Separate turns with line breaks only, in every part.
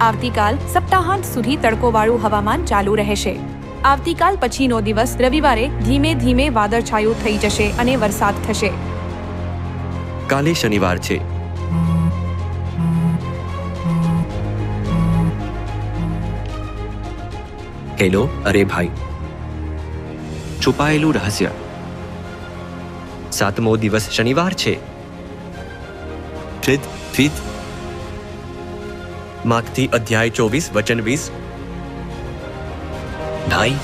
આવતીકાલ સપ્તાહાંત સુધી તડકોવાળું હવામાન ચાલુ રહેશે. આવતીકાલ પછીનો દિવસ રવિવારે ધીમે ધીમે વાદળછાયું થઈ જશે અને વરસાદ થશે.
કાલે શનિવાર છે. હેલો, અરે ભાઈ. છુપાયેલું રહસ્ય. સાતમો દિવસ શનિવાર છે. ફિત ફિત માગથી અધ્યાય ચોવીસ, વચન વીસ. ભાઈ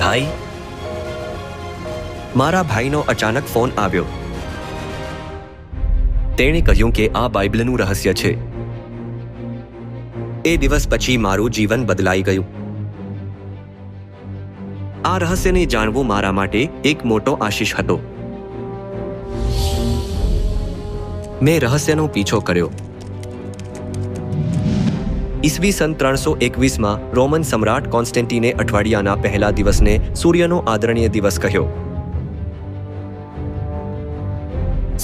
ભાઈ, મારા ભાઈનો અચાનક ફોન આવ્યો. તેણે કહ્યું કે આ બાઇબલનું રહસ્ય છે. એ દિવસ પછી મારું જીવન બદલાઈ ગયું. આ રહસ્યને જાણવું મારા માટે એક મોટો આશીષ હતો. મેં રહસ્યનો પીછો કર્યો. ઈસવી સન ત્રણસો એકવીસમાં રોમન સમ્રાટ કોન્સ્ટેન્ટીને અઠવાડિયાના પહેલા દિવસને સૂર્યનો આદરણીય દિવસ કહ્યો.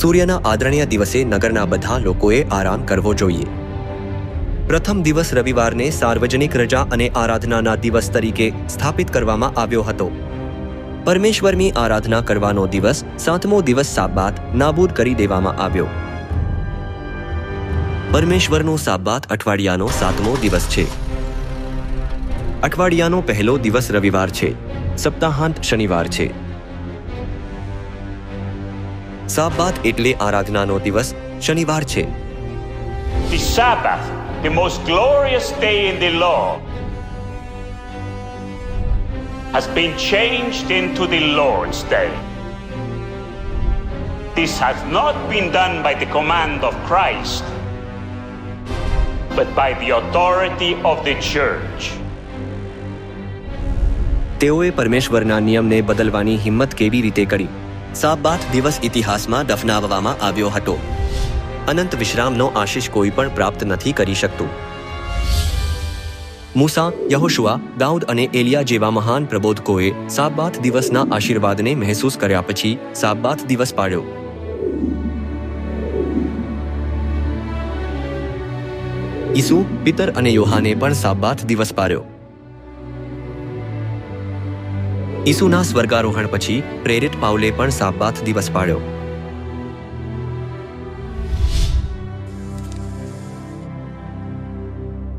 સૂર્યના આદરણીય દિવસે નગરના બધા લોકોએ આરામ કરવો જોઈએ. પ્રથમ દિવસ રવિવારને સાર્વજનિક રજા અને આરાધનાના દિવસ તરીકે સ્થાપિત કરવામાં આવ્યો હતો. પરમેશ્વરની આરાધના કરવાનો દિવસ સાતમો દિવસ સાબાત નાબૂદ કરી દેવામાં આવ્યો. પરમેશ્વરનો સાબાત અઠવાડિયાનો સાતમો દિવસ છે અઠવાડિયાનો પહેલો દિવસ રવિવાર છે સપ્તાહાંત શનિવાર છે સાબાત એટલે આરાધનાનો દિવસ શનિવાર છે
has been changed into the Lord's Day. This has not been done by the command of Christ, but by the authority of the church.
તેઓએ પરમેશ્વરના નિયમને બદલવાની હિંમત કેવી રીતે કરી? સાબાથ દિવસ ઇતિહાસમાં દફનાવવામાં આવ્યો હતો. અનંત વિશ્રામનો આશીષ કોઈ પણ પ્રાપ્ત નથી કરી શકતું. મૂસા, યહોશુઆ, દાઉદ અને એલિયા જેવા મહાન પ્રબોધકોએ સાબાથ દિવસના આશીર્વાદને મહેસૂસ કર્યા પછી સાબાથ દિવસ પાડ્યો ઈસુ, પિતર અને યોહાને પણ સાબાત દિવસ પાડ્યો. ઈસુના સ્વર્ગારોહણ પછી પ્રેરિત પાઉલે પણ સાબાત દિવસ પાડ્યો.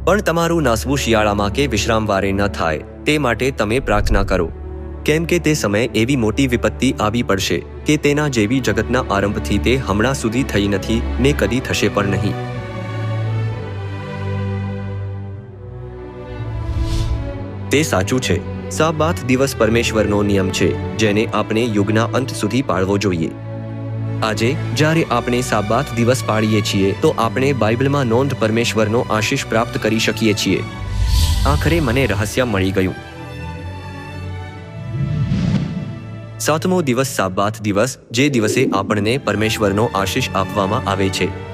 પણ તમારું નાસવું શિયાળામાં કે વિશ્રામવારે ન થાય, તે માટે તમે પ્રાર્થના કરો. કેમ કે તે સમયે એવી મોટી વિપત્તિ આવી પડશે કે તેના જેવી જગતના આરંભથી તે હમણાં સુધી થઈ નથી ને કદી થશે પણ નહીં. તે સાચું છે. સાબાથ દિવસ પરમેશ્વરનો નિયમ છે, જેને આપણે યુગના અંત સુધી પાળવો જોઈએ. આજે, જ્યારે આપણે સાબાથ દિવસ પાળીએ છીએ, તો આપણે બાઇબલમાં નોંધ પરમેશ્વરનો આશીષ પ્રાપ્ત કરી શકીએ છીએ. આખરે મને રહસ્ય મળી ગયું. સાતમો દિવસ સાબાત દિવસ, જે દિવસે આપણને પરમેશ્વરનો આશીષ આપવામાં આવે છે.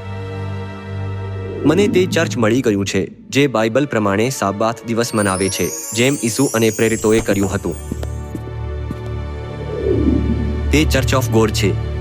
મને તે ચર્ચ મળી ગયું છે, જે બાઇબલ પ્રમાણે સાબાથ દિવસ મનાવે છે, જેમ ઈસુ અને પ્રેરિતોએ કર્યું હતું. તે ચર્ચ ઓફ ગોડ છે.